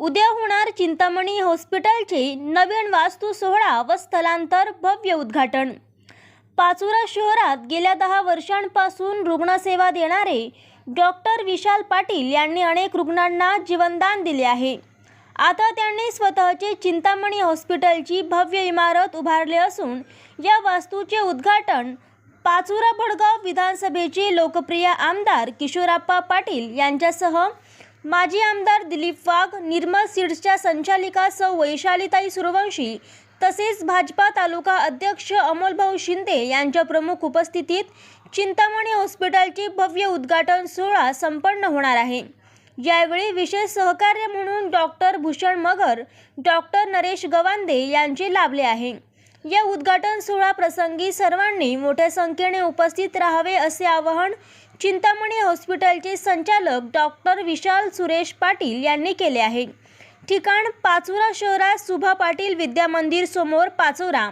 उद्या होणार चिंतामणी हॉस्पिटलचे नवीन वास्तू सोहळा व स्थलांतर भव्य उद्घाटन. पाचोरा शहरात गेल्या दहा वर्षांपासून रुग्णसेवा देणारे डॉक्टर विशाल पाटील यांनी अनेक रुग्णांना जीवनदान दिले आहे. आता त्यांनी स्वतःचे चिंतामणी हॉस्पिटलची भव्य इमारत उभारली असून या वास्तूचे उद्घाटन पाचोरा भडगाव विधानसभेचे लोकप्रिय आमदार किशोरप्पा पाटील यांच्यासह माजी आमदार दिलीप वाघ निर्मल सीड्सच्या संचालिका सौ वैशालीताई सूर्यवंशी तसेच भाजपा तालुका अध्यक्ष अमोलभाऊ शिंदे यांच्या प्रमुख उपस्थितीत चिंतामणी हॉस्पिटलचे भव्य उद्घाटन सोहळा संपन्न होणार आहे. यावेळी विशेष सहकार्य म्हणून डॉक्टर भूषण मगर डॉक्टर नरेश गवांदे यांचे लाभले आहे. या उद्घाटन सोहळा प्रसंगी सर्वांनी मोठ्या संख्येने उपस्थित राहावे असे आवाहन चिंतामणी हॉस्पिटलचे संचालक डॉक्टर विशाल सुरेश पाटील यांनी केले आहे. ठिकाण पाचोरा शहरात सुभा पाटील विद्यामंदिर समोर पाचोरा.